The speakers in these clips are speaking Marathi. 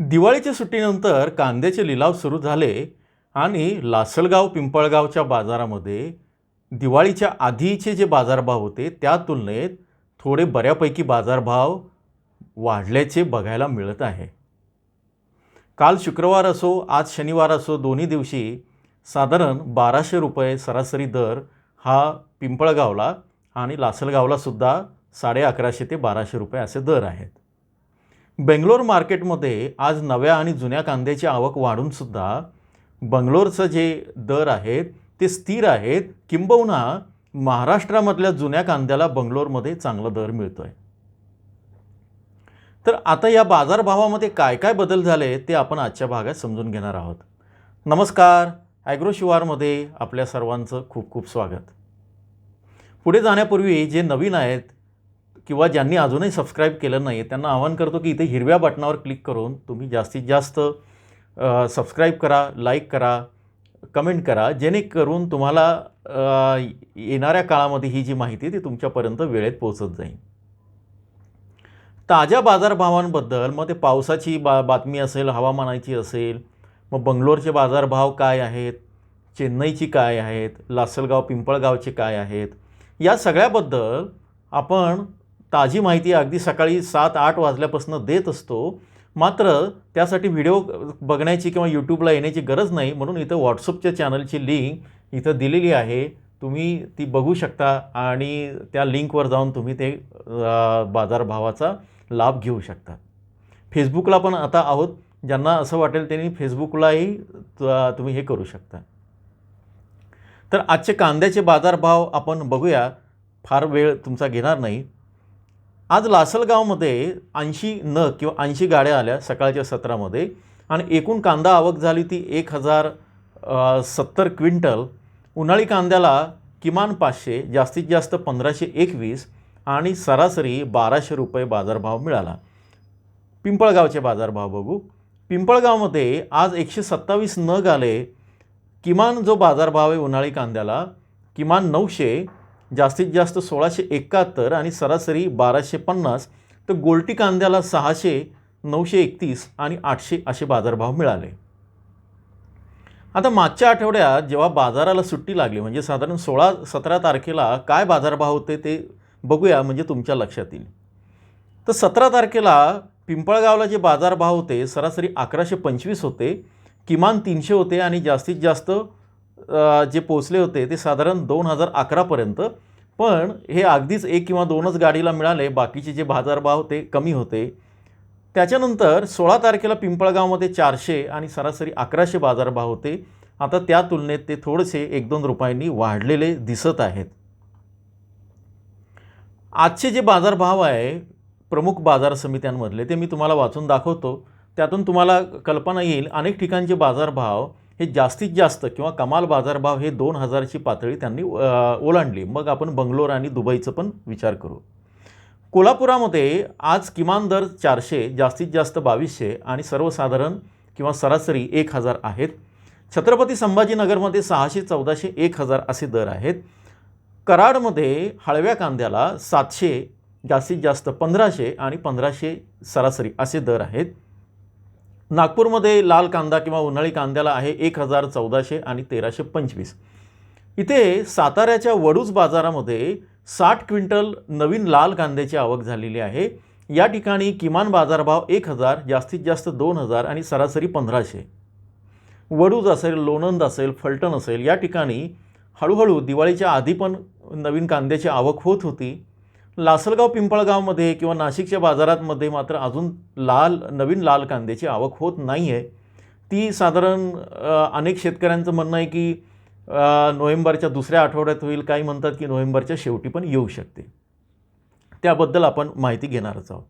दिवाळीच्या सुट्टीनंतर कांद्याचे लिलाव सुरू झाले आणि लासलगाव पिंपळगावच्या बाजारामध्ये दिवाळीच्या आधीचे जे बाजारभाव होते त्या तुलनेत थोडे बऱ्यापैकी बाजारभाव वाढल्याचे बघायला मिळत आहे. काल शुक्रवार असो आज शनिवार असो दोन्ही दिवशी साधारण बाराशे रुपये सरासरी दर हा पिंपळगावला आणि लासलगावला सुद्धा साडे अकराशे ते बाराशे रुपये असे दर आहेत. बेंगलोर मार्केटमध्ये आज नव्या आणि जुन्या कांद्याची आवक वाढूनसुद्धा बंगलोरचं जे दर आहेत ते स्थिर आहेत. किंबहुना महाराष्ट्रामधल्या जुन्या कांद्याला बंगलोरमध्ये चांगला दर मिळतो आहे तर आता या बाजारभावामध्ये काय काय बदल झाले ते आपण आजच्या भागात समजून घेणार आहोत. नमस्कार ॲग्रो शिवारमध्ये आपल्या सर्वांचं खूप खूप स्वागत. पुढे जाण्यापूर्वी जे नवीन आहेत किंवा ज्यांनी अजूनही सबस्क्राईब केलं नाही त्यांना आवाहन करतो की इथे हिरव्या बटनावर क्लिक करून तुम्ही जास्तीत जास्त सबस्क्राईब करा लाईक करा कमेंट करा जेणेकरून तुम्हाला येणाऱ्या काळामध्ये ही जी माहिती ती तुमच्यापर्यंत वेळेत पोहोचत जाईल. ताज्या बाजारभावांबद्दल मग ते पावसाची बा बातमी असेल हवामानाची असेल मग बंगलोरचे बाजारभाव काय आहेत चेन्नईची काय आहेत लासलगाव पिंपळगावचे काय आहेत या सगळ्याबद्दल आपण ताजी माहिती अगदी सकाळी सात आठ वाजल्यापासून देत असतो. मात्र त्यासाठी व्हिडिओ बघण्याची किंवा यूट्यूबला येण्याची गरज नाही. म्हणून इथं व्हॉट्सअपच्या चॅनलची लिंक इथं दिलेली आहे. तुम्ही ती बघू शकता आणि त्या लिंकवर जाऊन तुम्ही ते बाजारभावाचा लाभ घेऊ शकता. फेसबुकला पण आता आहोत. ज्यांना असं वाटेल त्यांनी फेसबुकलाही तुम्ही हे करू शकता. तर आजचे कांद्याचे बाजारभाव आपण बघूया. फार वेळ तुमचा घेणार नाही. आज लासलगावमध्ये ऐंशी न किंवा ऐंशी गाड्या आल्या सकाळच्या सत्रामध्ये आणि एकूण कांदा आवक झाली ती एक हजार सत्तर क्विंटल. उन्हाळी कांद्याला किमान पाचशे जास्तीत जास्त पंधराशे एकवीस आणि सरासरी बाराशे रुपये बाजारभाव मिळाला. पिंपळगावचे बाजारभाव बघू. पिंपळगावमध्ये आज एकशे सत्तावीस नग आले किमान जो बाजारभाव आहे उन्हाळी कांद्याला किमान नऊशे जास्तीत जास्त सोळाशे एकाहत्तर आणि सरासरी बाराशे पन्नास तर गोल्टी कांद्याला सहाशे नऊशे एकतीस आणि आठशे असे बाजारभाव मिळाले. आता मागच्या आठवड्यात जेव्हा बाजाराला सुट्टी लागली म्हणजे साधारण सोळा सतरा तारखेला काय बाजारभाव होते ते बघूया म्हणजे तुमच्या लक्षात येईल तर सतरा तारखेला पिंपळगावला जे बाजारभाव होते सरासरी अकराशे पंचवीस होते किमान तीनशे होते आणि जास्तीत जास्त जे पोचले होते ते साधारण दोन हजार अकरापर्यंत पण हे अगदीच एक किंवा दोनच गाडीला मिळाले बाकीचे जे बाजारभाव ते कमी होते. त्याच्यानंतर सोळा तारखेला पिंपळगावमध्ये चारशे आणि सरासरी अकराशे बाजारभाव होते. आता त्या तुलनेत ते थोडेसे एक दोन रुपयांनी वाढलेले दिसत आहेत. आजचे जे बाजारभाव आहे प्रमुख बाजार समित्यांमधले ते मी तुम्हाला वाचून दाखवतो. त्यातून तुम्हाला कल्पना येईल अनेक ठिकाणचे बाजारभाव हे जास्तीत जास्त किंवा कमाल बाजारभाव हे दोन हजारची पातळी त्यांनी ओलांडली. मग आपण बंगलोर आणि दुबईचं पण विचार करू. कोल्हापुरामध्ये आज किमान दर चारशे जास्तीत जास्त बावीसशे आणि सर्वसाधारण किंवा सरासरी एक हजार आहेत. छत्रपती संभाजीनगरमध्ये सहाशे चौदाशे एक हजार असे दर आहेत. कराडमध्ये हळव्या कांद्याला सातशे जास्तीत जास्त पंधराशे आणि पंधराशे सरासरी असे दर आहेत. नागपूरमध्ये लाल कांदा किंवा उन्हाळी कांद्याला आहे एक हजार चौदाशे आणि तेराशे पंचवीस. इथे साताऱ्याच्या वडूज बाजारामध्ये साठ क्विंटल नवीन लाल कांद्याची आवक झालेली आहे. या ठिकाणी किमान बाजारभाव एक हजार जास्तीत जास्त दोन हजार आणि सरासरी पंधराशे. वडूज असेल लोणंद असेल फलटण असेल या ठिकाणी हळूहळू दिवाळीच्या आधी पण नवीन कांद्याची आवक होत होती. लासलगाव पिंपळगावमध्ये किंवा नाशिकच्या बाजारांमध्ये मात्र अजून लाल नवीन लाल कांद्याची आवक होत नाही आहे ती साधारण अनेक शेतकऱ्यांचं म्हणणं आहे की नोव्हेंबरच्या दुसऱ्या आठवड्यात होईल. काही म्हणतात की नोव्हेंबरच्या शेवटी पण येऊ शकते. त्याबद्दल आपण माहिती घेणारच आहोत.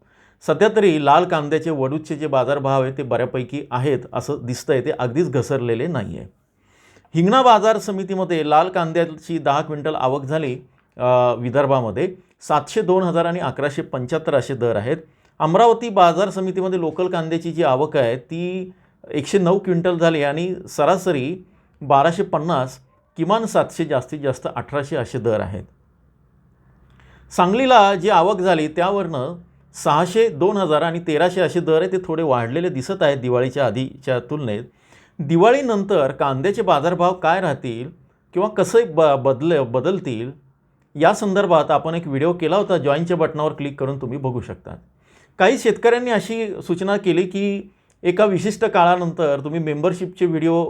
सध्या तरी लाल कांद्याचे वडूचे जे बाजारभाव आहे ते बऱ्यापैकी आहेत असं दिसतं आहे ते अगदीच घसरलेले नाही आहे हिंगणा बाजार समितीमध्ये लाल कांद्याची दहा क्विंटल आवक झाली. विदर्भामध्ये सातशे दोन हजार आणि अकराशे पंच्याहत्तर असे दर आहेत. अमरावती बाजार समितीमध्ये लोकल कांद्याची जी आवक आहे ती एकशे नऊ क्विंटल झाली आणि सरासरी बाराशे पन्नास किमान सातशे जास्तीत जास्त अठराशे असे दर आहेत. सांगलीला जी आवक झाली त्यावरनं सहाशे दोन हजार आणि तेराशे असे दर आहे ते थोडे वाढलेले दिसत आहेत दिवाळीच्या आधीच्या तुलनेत. दिवाळीनंतर कांद्याचे बाजारभाव काय राहतील किंवा कसे ब बदल बदलतील या संदर्भात आपण एक व्हिडिओ केला होता जॉईनच्या बटनावर क्लिक करून तुम्ही बघू शकता काही शेतकऱ्यांनी अशी सूचना केली की एका विशिष्ट काळानंतर तुम्ही मेंबरशिपचे व्हिडिओ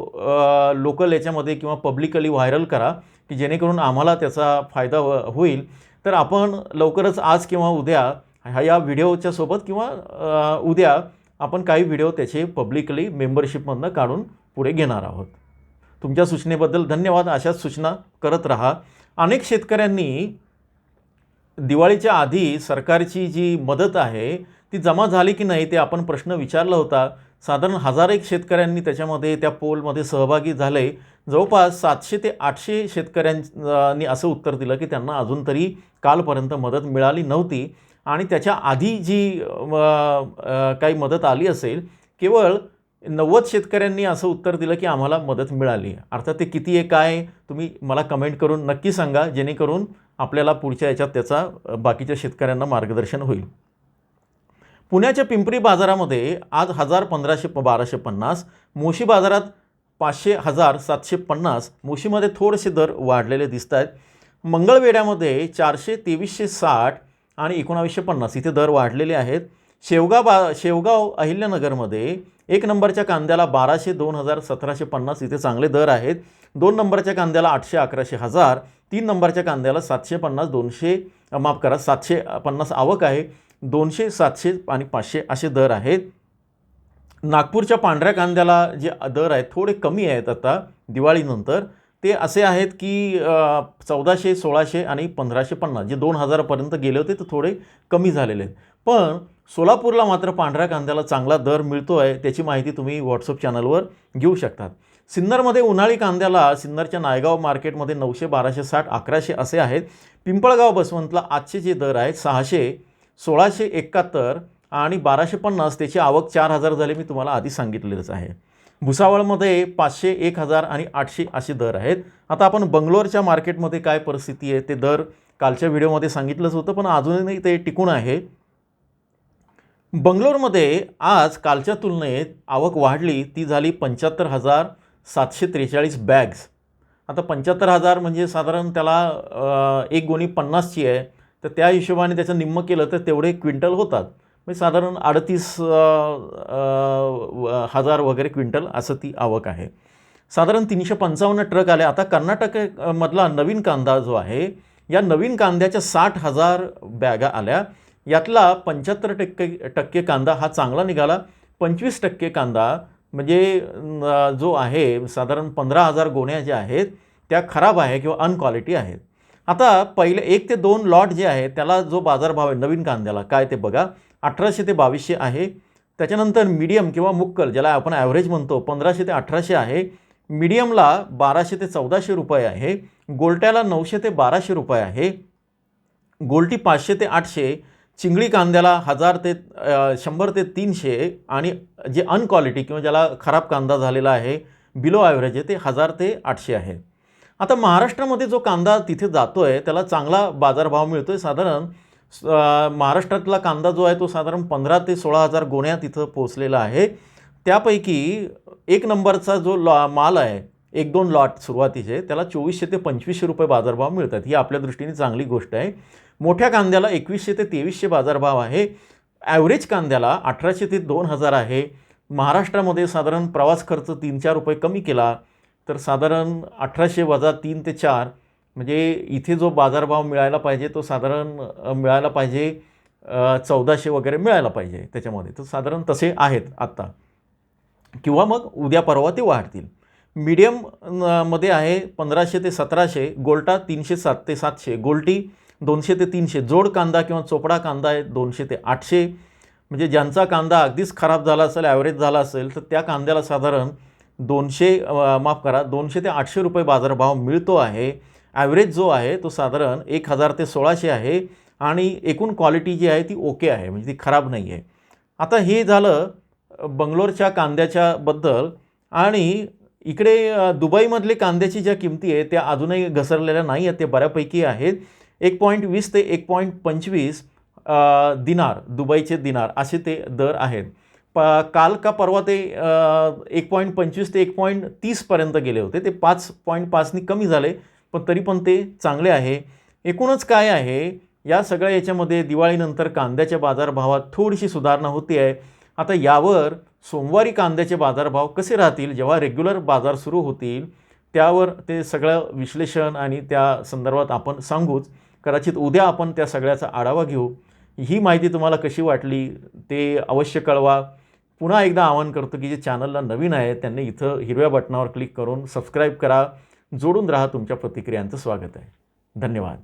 लोकल याच्यामध्ये किंवा पब्लिकली व्हायरल करा की जेणेकरून आम्हाला त्याचा फायदा होईल. तर आपण लवकरच आज किंवा उद्या ह्या या व्हिडिओच्या सोबत किंवा उद्या आपण काही व्हिडिओ त्याचे पब्लिकली मेंबरशिपमधनं काढून पुढे घेणार आहोत. तुमच्या सूचनेबद्दल धन्यवाद. अशाच सूचना करत राहा. अनेक शेतकऱ्यांनी दिवाळीच्या आधी सरकारची जी मदत आहे ती जमा झाली की नाही ते आपण प्रश्न विचारला होता. साधारण हजार एक शेतकऱ्यांनी त्याच्यामध्ये त्या पोलमध्ये सहभागी झाले. जवळपास सातशे ते आठशे शेतकऱ्यांनी असं उत्तर दिलं की त्यांना अजून तरी कालपर्यंत मदत मिळाली नव्हती. आणि त्याच्या आधी जी काही मदत आली असेल केवळ नव्वद शेतकऱ्यांनी असं उत्तर दिलं की आम्हाला मदत मिळाली. अर्थात ते किती आहे काय तुम्ही मला कमेंट करून नक्की सांगा जेणेकरून आपल्याला पुढच्या याच्यात त्याचा बाकीच्या शेतकऱ्यांना मार्गदर्शन होईल. पुण्याच्या पिंपरी बाजारामध्ये आज हजार पंधराशे बाराशे पन्नास मोशी बाजारात पाचशे हजार सातशे पन्नास मोशीमध्ये थोडेसे दर वाढलेले दिसत आहेत मंगळवेढ्यामध्ये चारशे तेवीसशे साठ आणि एकोणावीसशे पन्नास इथे दर वाढलेले आहेत. शेवगा बा शेवगाव अहिल्यानगरमध्ये एक नंबरच्या कांद्याला बाराशे दोन हजार सतराशे पन्नास इथे चांगले दर आहेत. दोन नंबरच्या कांद्याला आठशे अकराशे हजार. तीन नंबरच्या कांद्याला सातशे पन्नास दोनशे माफ करा सातशे पन्नास आवक आहे. दोनशे सातशे आणि पाचशे असे दर आहेत. नागपूरच्या पांढऱ्या कांद्याला जे दर आहेत थोडे कमी आहेत आता दिवाळीनंतर. ते असे आहेत की चौदाशे सोळाशे आणि पंधराशे पन्नास जे दोन हजारापर्यंत गेले होते ते थोडे कमी झालेले आहेत. पण सोलापूरला मात्र पांढऱ्या कांद्याला चांगला दर मिळतो आहे त्याची माहिती तुम्ही व्हॉट्सअप चॅनलवर घेऊ शकतात. सिन्नरमध्ये उन्हाळी कांद्याला सिन्नरच्या नायगाव मार्केटमध्ये नऊशे बाराशे साठ अकराशे असे आहेत. पिंपळगाव बसवंतला आजचे जे दर आहेत सहाशे सोळाशे एकाहत्तर आणि बाराशे पन्नास त्याची आवक चार हजार झाले मी तुम्हाला आधी सांगितलेलंच आहे. भुसावळमध्ये पाचशे एक हजार आणि आठशे असे दर आहेत. आता आपण बंगलोरच्या मार्केटमध्ये काय परिस्थिती आहे ते दर कालच्या व्हिडिओमध्ये सांगितलंच होतं पण अजूनही ते टिकून आहे. बंगलोरमध्ये आज कालच्या तुलनेत आवक वाढली ती झाली पंच्याहत्तर हजार सातशे त्रेचाळीस बॅग्स आता पंच्याहत्तर हजार म्हणजे साधारण त्याला एक गोणी पन्नासची आहे. तर त्या हिशोबाने त्याचं निम्म केलं तर तेवढे क्विंटल होतात. म्हणजे साधारण अडतीस हजार वगैरे क्विंटल असं ती आवक आहे. साधारण तीनशे पंचावन्न ट्रक आले. आता कर्नाटकमधला नवीन कांदा जो आहे या नवीन कांद्याच्या साठ हजार बॅगा आल्या. यातला पंच्याहत्तर टक्के टक्के कांदा हा चांगला निघाला. पंचवीस टक्के कांदा म्हणजे जो आहे साधारण पंधरा हजार गोण्या ज्या आहेत त्या खराब आहे किंवा अनक्वालिटी आहेत. आता पहिले एक ते दोन लॉट जे आहे त्याला जो बाजारभाव आहे नवीन कांद्याला काय ते बघा. अठराशे ते बावीसशे आहे. त्याच्यानंतर मीडियम किंवा मुक्कल ज्याला आपण ॲव्हरेज म्हणतो पंधराशे ते अठराशे आहे. मीडियमला बाराशे ते चौदाशे रुपये आहे. गोलट्याला नऊशे ते बाराशे रुपये आहे. गोल्टी पाचशे ते आठशे. चिंगळी कांद्याला हजार ते शंभर ते तीनशे आणि जे अनक्वालिटी किंवा ज्याला खराब कांदा झालेला आहे बिलो ॲव्हरेज आहे ते हजार ते आठशे आहे. आता महाराष्ट्रामध्ये जो कांदा तिथे जातो आहे त्याला चांगला बाजारभाव मिळतो आहे साधारण महाराष्ट्रातला कांदा जो आहे तो साधारण पंधरा ते सोळा हजार गोण्या तिथं पोचलेला आहे. त्यापैकी एक नंबरचा जो लॉ माल आहे एक दोन लॉट सुरुवातीचे त्याला चोवीसशे ते पंचवीसशे रुपये बाजारभाव मिळतात. ही आपल्या दृष्टीने चांगली गोष्ट आहे. मोठ्या कांद्याला एकवीसशे ते तेवीसशे बाजारभाव आहे. ॲव्हरेज कांद्याला अठराशे ते दोन हजार आहे. महाराष्ट्रामध्ये साधारण प्रवास खर्च तीन चार रुपये कमी केला तर साधारण अठराशे वजा तीन ते चार म्हणजे इथे जो बाजारभाव मिळायला पाहिजे तो साधारण मिळायला पाहिजे चौदाशे वगैरे मिळायला पाहिजे त्याच्यामध्ये. तर साधारण तसे आहेत आत्ता. किंवा मग उद्या परवा ते वाढतील. मीडियम न- मध्ये आहे पंधराशे ते सतराशे गोल्टा तीनशे सात ते सातशे. गोल्टी दोनशे ते तीनशे. जोड कांदा किंवा चोपडा कांदा आहे दोनशे ते आठशे. म्हणजे ज्यांचा कांदा अगदीच खराब झाला असेल ॲव्हरेज झाला असेल तर त्या कांद्याला साधारण दोनशे माफ करा दोनशे ते आठशे रुपये बाजारभाव मिळतो आहे. ॲव्हरेज जो आहे तो साधारण एक हजार ते सोळाशे आहे आणि एकूण क्वालिटी जी आहे ती ओके आहे. म्हणजे ती खराब नाही आहे. आता हे झालं बंगलोरच्या कांद्याच्याबद्दल आणि इकडे दुबईमधले कांद्याची ज्या किमती आहेत त्या अजूनही घसरलेल्या नाही आहेत ते बऱ्यापैकी आहेत. एक पॉईंट वीस ते एक पॉईंट पंचवीस दिनार दुबईचे दिनार असे ते दर आहेत. प काल का परवा ते एक पॉईंट पंचवीस ते एक पॉईंट तीसपर्यंत गेले होते. ते पाच पॉईंट पाचनी कमी झाले पण तरी पण ते चांगले आहे. एकूणच काय आहे या सगळ्या याच्यामध्ये दिवाळीनंतर कांद्याच्या बाजारभावात थोडीशी सुधारणा होती आहे. आता यावर सोमवारी कांद्याचे बाजारभाव कसे राहतील जेव्हा रेग्युलर बाजार सुरू होतील त्यावर ते सगळं विश्लेषण आणि त्या संदर्भात आपण सांगूच. कदाचित उद्या आपण त्या सगळ्याचा आढावा घेऊ. ही माहिती तुम्हाला कशी वाटली ते अवश्य कळवा. पुन्हा एकदा आवाहन करतो की जे चॅनलला नवीन आहे त्यांनी इथं हिरव्या बटनावर क्लिक करून सबस्क्राईब करा. जोडून राहा तुमच्या प्रतिक्रियांचं स्वागत आहे. धन्यवाद.